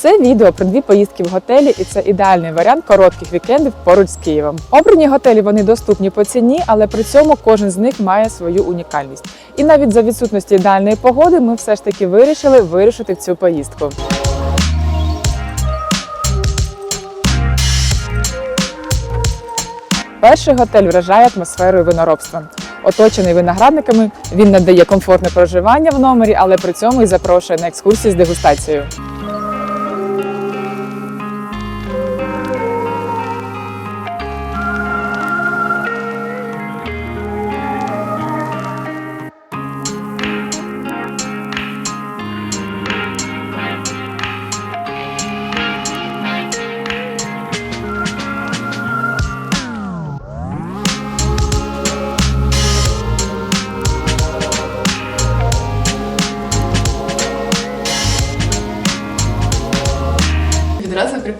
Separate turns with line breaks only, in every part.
це відео про дві поїздки в готелі, і це ідеальний варіант коротких вікендів поруч з Києвом. Обрані готелі вони доступні по ціні, але при цьому кожен з них має свою унікальність. І навіть за відсутності ідеальної погоди ми все ж таки вирішили вирішити цю поїздку. Перший готель вражає атмосферою виноробства. Оточений виноградниками, він надає комфортне проживання в номері, але при цьому і запрошує на екскурсії з дегустацією.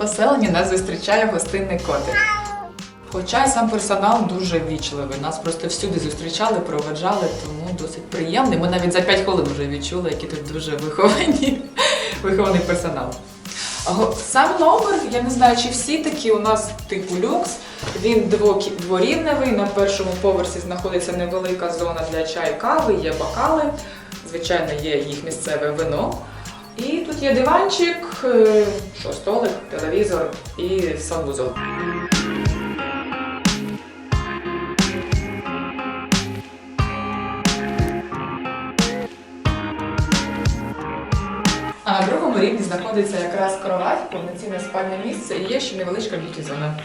Поселенні нас зустрічає гостинний котик. Хоча сам персонал дуже ввічливий. Нас просто всюди зустрічали, проведжали, тому досить приємний. Ми навіть за 5 хвилин вже відчули, які тут дуже виховані, вихований персонал. Сам номер, я не знаю, чи всі такі у нас типу люкс. Він дворівневий. На першому поверсі знаходиться невелика зона для чаю кави, є бокали. Звичайно, є їх місцеве вино. І тут є диванчик, що столик, телевізор і санвузол. А на другому рівні знаходиться якраз кровать, повноцінне спальне місце і є ще невеличка б'юті-зона.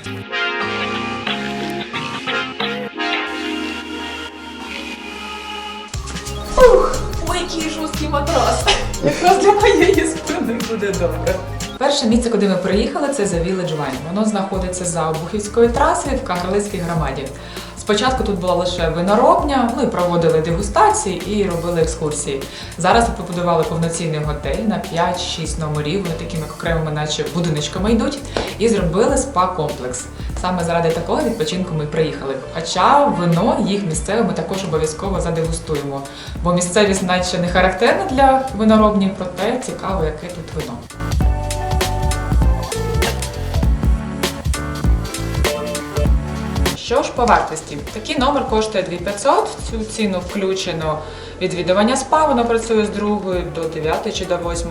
Ух, який жорсткий матрас. Якраз для моєї спини буде добре. Перше місце, куди ми приїхали, це The Village Wine. Воно знаходиться за Обухівською трасою в Кагарлицькій громаді. Спочатку тут була лише виноробня, ми проводили дегустації і робили екскурсії. Зараз побудували повноцінний готель на 5-6 номерів, вони такими окремими, наче будиночками йдуть, і зробили спа-комплекс. Саме заради такого відпочинку ми приїхали. Хоча вино їх місцеве ми також обов'язково задегустуємо, бо місцевість наче не характерна для виноробні, проте цікаво, яке тут вино. Що ж по вартості? Такий номер коштує 2500, в цю ціну включено відвідування спа, воно працює з 2 до 9 чи до 8,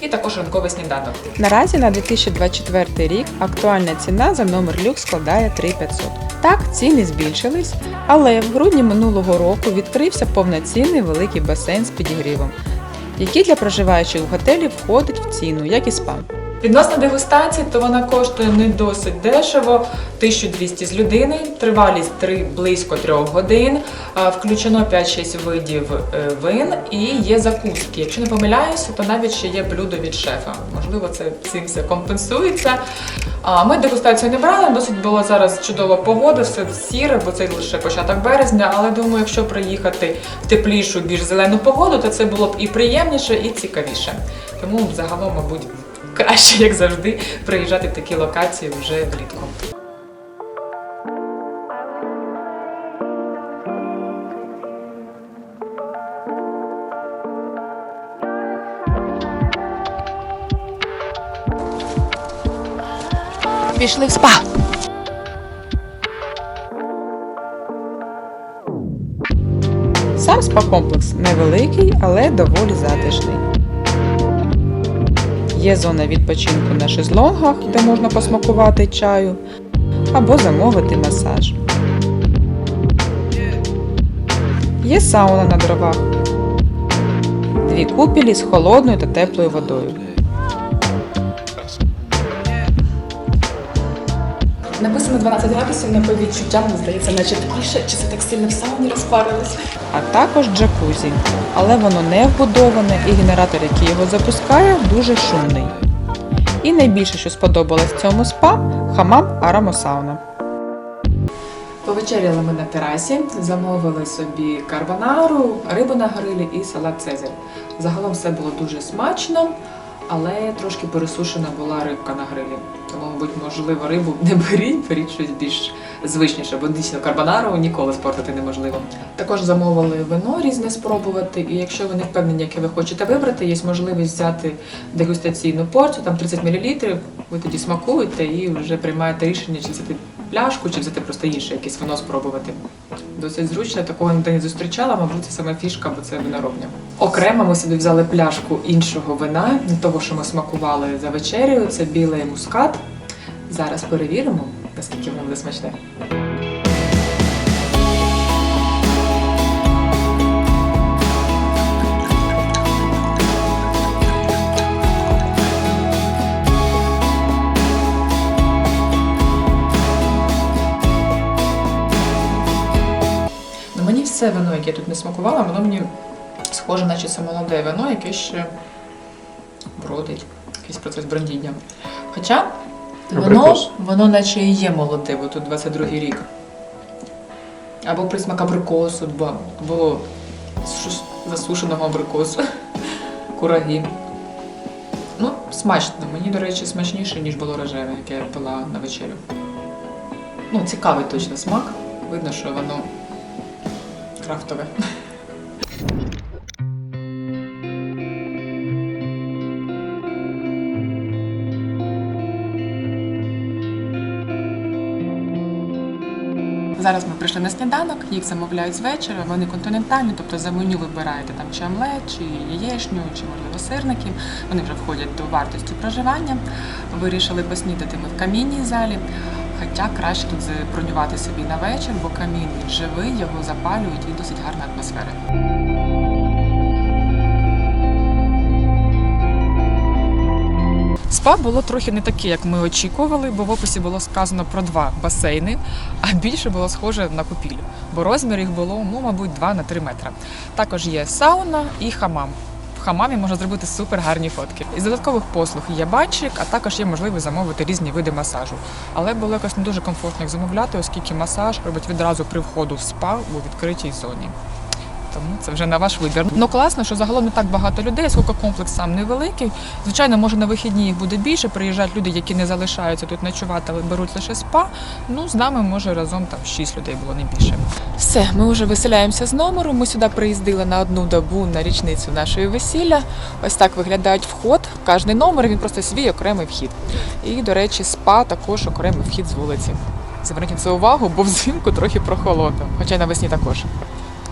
і також ранковий сніданок.
Наразі на 2024 рік актуальна ціна за номер люкс складає 3500. Так, ціни збільшились, але в грудні минулого року відкрився повноцінний великий басейн з підігрівом, який для проживаючих в готелі входить в ціну, як і спа.
Відносно дегустації, то вона коштує не досить дешево, 1200 з людини, тривалість 3, близько 3 годин, включено 5-6 видів е, вин і є закуски. Якщо не помиляюся, то навіть ще є блюдо від шефа. Можливо, це цим все компенсується. Ми дегустацію не брали, досить була зараз чудова погода, все сіре, бо це лише початок березня. Але думаю, якщо приїхати в теплішу, більш зелену погоду, то це було б і приємніше, і цікавіше. Тому загалом, мабуть, краще, як завжди, приїжджати в такі локації вже влітку.
Пішли в спа! Сам спа-комплекс невеликий, але доволі затишний. Є зона відпочинку на шезлонгах, де можна посмакувати чаю або замовити масаж. Є сауна на дровах. Дві купілі з холодною та теплою водою.
Написано 12 градусів, на по відчуттям, мені здається, наче тепліше, чи це так сильно в сауні розпарилось.
а також джакузі, але воно не вбудоване і генератор, який його запускає, дуже шумний. І найбільше, що сподобалось цьому спа хамам аромосауна.
Повечеряли ми на терасі, замовили собі карбонару, рибу на грилі і салат Цезарь. Загалом все було дуже смачно. Але трошки пересушена була рибка на грилі. Тому, мабуть, можливо, рибу не беріть, беріть щось більш звичніше, бо дійсно карбонару ніколи спортити неможливо. Також замовили вино різне спробувати, і якщо ви не впевнені, яке ви хочете вибрати, є можливість взяти дегустаційну порцію, там 30 мл, ви тоді смакуєте і вже приймаєте рішення, чи взяти пляшку, чи взяти просто інше якесь вино спробувати. Досить зручно, такого ніде не зустрічала, мабуть, це саме фішка, бо це виноробня. Окремо ми собі взяли пляшку іншого вина, не того, що ми смакували за вечерю. це білий мускат. Зараз перевіримо, наскільки воно буде смачне. Все вино, яке я тут не смакувала, воно мені схоже, наче це молоде вино, яке ще бродить, якийсь процес брендіння. Хоча воно, воно наче і є молоде, бо тут 22-й рік. Або присмак абрикосу, бо було щось засушеного абрикосу, кураги. Ну, смачно. Мені, до речі, смачніше, ніж було рожеве, яке я пила на вечерю. Ну, цікавий точно смак. Видно, що воно крафтове. Зараз ми прийшли на сніданок, їх замовляють з вечора, вони континентальні, тобто за меню вибираєте там чи омлет, чи яєчню, чи можливо сирники. Вони вже входять до вартості проживання. Вирішили поснідати ми в камінній залі. Хоча краще тут забронювати собі на вечір, бо камін він живий, його запалюють і досить гарна атмосфера. Спа було трохи не таке, як ми очікували, бо в описі було сказано про два басейни, а більше було схоже на купіль, бо розмір їх було, ну, мабуть, 2 на 3 метри. Також є сауна і хамам. Хамамі можна зробити супер гарні фотки. Із додаткових послуг є бачик, а також є можливість замовити різні види масажу. Але було якось не дуже комфортно їх замовляти, оскільки масаж робить відразу при входу в спа у відкритій зоні. Тому це вже на ваш вибір. Ну класно, що загалом не так багато людей, оскільки комплекс сам невеликий. Звичайно, може на вихідні їх буде більше. Приїжджають люди, які не залишаються тут ночувати, але беруть лише спа. Ну з нами може разом там 6 людей було не більше. Все, ми вже виселяємося з номеру. Ми сюди приїздили на одну добу на річницю нашої весілля. Ось так виглядають вход. Кожний номер він просто свій окремий вхід. І, до речі, спа також окремий вхід з вулиці. Зверніть на це увагу, бо взимку трохи прохолодно, хоча й навесні також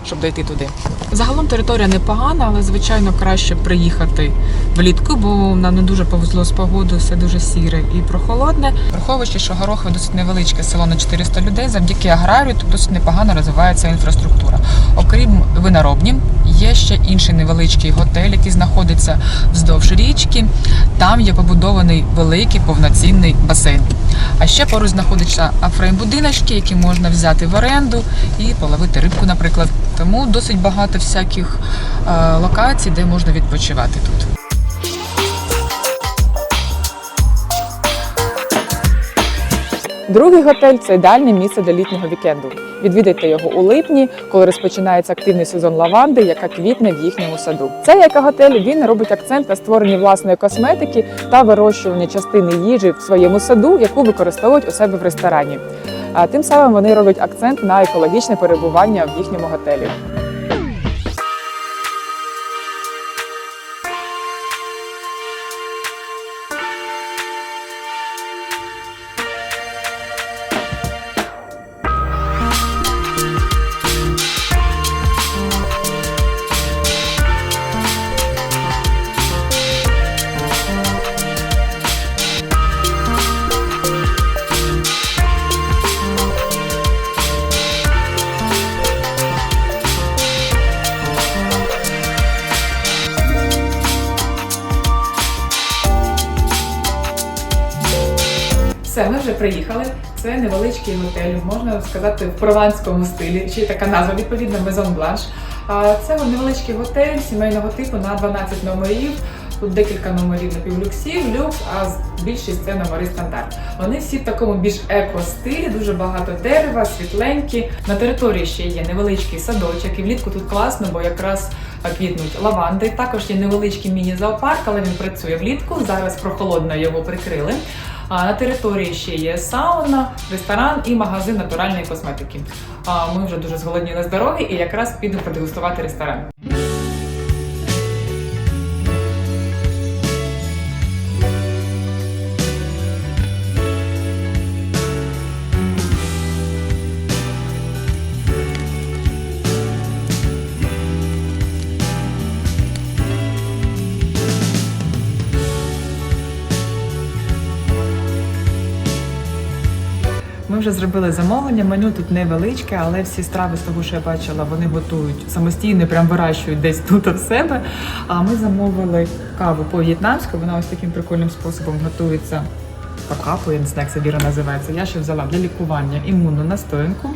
щоб дойти туди. Загалом територія непогана, але звичайно краще приїхати влітку, бо нам не дуже повезло з погодою, все дуже сіре і прохолодне. Враховуючи, що Горохове досить невеличке село на 400 людей, завдяки аграрію тут досить непогано розвивається інфраструктура. Окрім виноробні, є ще інший невеличкий готель, який знаходиться вздовж річки. Там є побудований великий повноцінний басейн. А ще поруч знаходяться афрейм-будиночки, які можна взяти в оренду і половити рибку, наприклад. Тому досить багато всяких е, локацій, де можна відпочивати тут.
Другий готель це ідеальне місце для літнього вікенду. Відвідайте його у липні, коли розпочинається активний сезон лаванди, яка квітне в їхньому саду. Цей екоготель він робить акцент на створенні власної косметики та вирощуванні частини їжі в своєму саду, яку використовують у себе в ресторані. А тим самим вони роблять акцент на екологічне перебування в їхньому готелі.
Це невеличкий готель, можна сказати, в прованському стилі. Й така назва відповідно Blanche. А Це невеличкий готель сімейного типу на 12 номерів. Тут декілька номерів напівлюксів, люкс, а більшість це номери стандарт. Вони всі в такому більш еко-стилі, дуже багато дерева, світленькі. На території ще є невеличкий садочок, і влітку тут класно, бо якраз квітнуть лаванди. Також є невеличкий міні-зоопарк, але він працює влітку. Зараз прохолодно його прикрили. А на території ще є сауна, ресторан і магазин натуральної косметики. А ми вже дуже зголодніли з дороги і якраз підемо продегустувати ресторан. Ми вже зробили замовлення. Меню тут невеличке, але всі страви з того, що я бачила, вони готують самостійно, прям вирощують десь тут в себе. А ми замовили каву по-в'єтнамську. Вона ось таким прикольним способом готується по капу, я не знаю, як це віра називається. Я ще взяла для лікування імунну настоянку.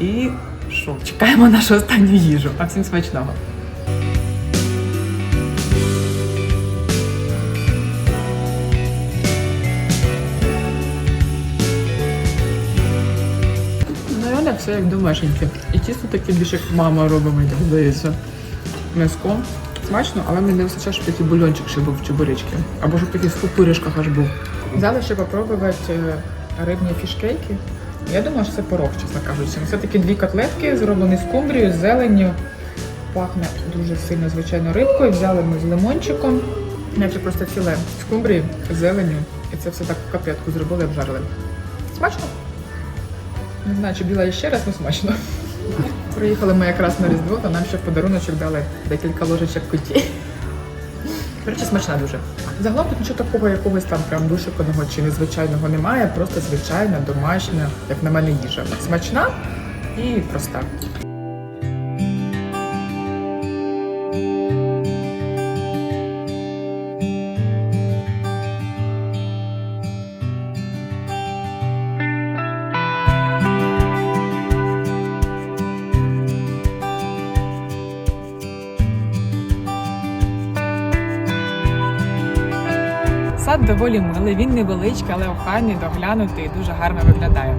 І що, чекаємо нашу останню їжу. А всім смачного. Все як домашненьке. І тісто таке більше як мама робить, мені здається. М'яско. Смачно, але мені не вистачає, щоб такий бульончик ще був в чебуречки. Або щоб такий в пупиришках аж був. Взяли ще попробувати е, рибні фішкейки. Я думаю, що це порог, чесно кажучи. Це такі дві котлетки, зроблені з кумбрією, з зеленню. Пахне дуже сильно, звичайно, рибкою. Взяли ми з лимончиком. Наче просто філе з кумбрії, з зеленю. І це все так в котлетку зробили, обжарили. Смачно? Не знаю, чи біла ще раз, але смачно. Приїхали ми якраз на Різдво, то нам ще в подаруночок дали декілька ложечок куті. Речі, смачна дуже. Загалом тут нічого такого якогось там прям вишуканого чи незвичайного немає, просто звичайна, домашня, як на мене, їжа. Смачна і проста. Сад доволі милий, він невеличкий, але охайний, доглянутий дуже гарно виглядає.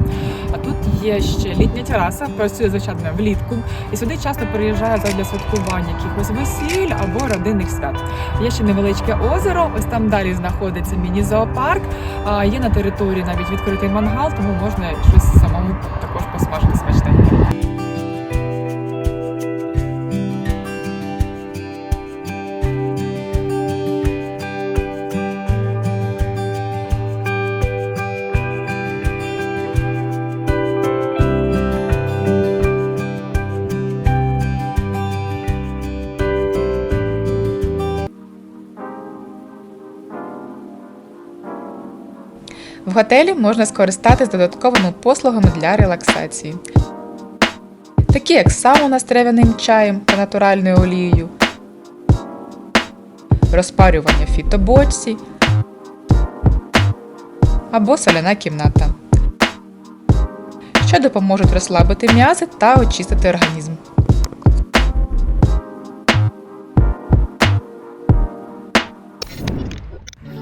А тут є ще літня тераса, працює звичайно влітку, і сюди часто приїжджають для святкування якихось весіль або родинних свят. Є ще невеличке озеро. Ось там далі знаходиться міні-зоопарк. Є на території навіть відкритий мангал, тому можна щось самому також посмажити
В готелі можна скористатись додатковими послугами для релаксації, такі як сауна з трав'яним чаєм та натуральною олією, розпарювання фітобочці або соляна кімната, що допоможуть розслабити м'язи та очистити організм.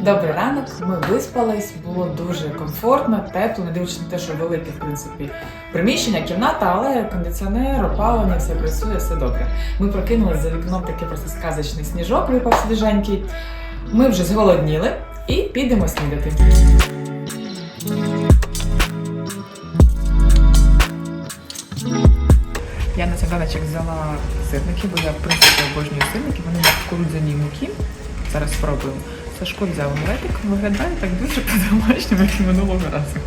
Добрий ранок, ми виспались, було дуже комфортно, тепло, не дивлячись на те, що велике, в принципі, приміщення, кімната, але кондиціонер, опалення, все працює, все добре. Ми прокинулись за вікном такий просто сказочний сніжок, випав свіженький. Ми вже зголодніли і підемо снідати. Я на сніданочок взяла сирники, бо я в принципі обожнюю сирники, вони на кукурудзяній муки. Зараз спробуємо. Сашко взяв омлетик, виглядає так дуже по-домашньому, як минулого разу.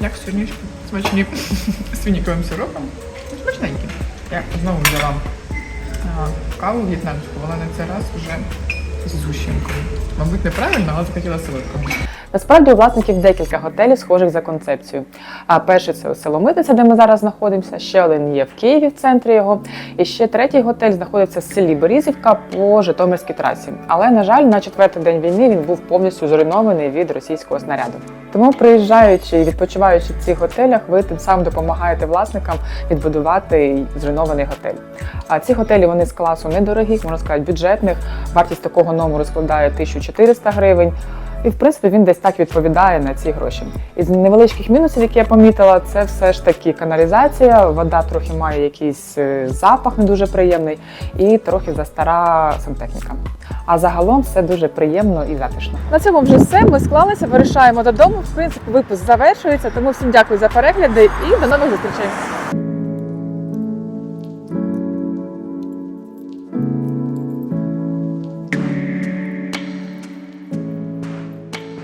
Як сирнички, смачні з сиропом. Смачненькі. Я знову взяла каву в'єтнамську, вона на цей раз вже з зущенкою. Мабуть, неправильно, але захотіла солодкого.
Насправді у власників декілька готелів, схожих за концепцією. А перший це село Митниця, де ми зараз знаходимося. Ще один є в Києві, в центрі його. І ще третій готель знаходиться в селі Борізівка по Житомирській трасі. Але на жаль, на четвертий день війни він був повністю зруйнований від російського снаряду. Тому, приїжджаючи і відпочиваючи в цих готелях, ви тим самим допомагаєте власникам відбудувати зруйнований готель. А ці готелі вони з класу недорогих, можна сказати, бюджетних. Вартість такого номеру складає 1400 гривень. І в принципі він десь так відповідає на ці гроші. Із невеличких мінусів, які я помітила, це все ж таки каналізація. Вода трохи має якийсь е, запах не дуже приємний, і трохи застара сантехніка. А загалом все дуже приємно і затишно.
На цьому вже все. Ми склалися, вирішаємо додому. В принципі, випуск завершується. Тому всім дякую за перегляди і до нових зустрічей.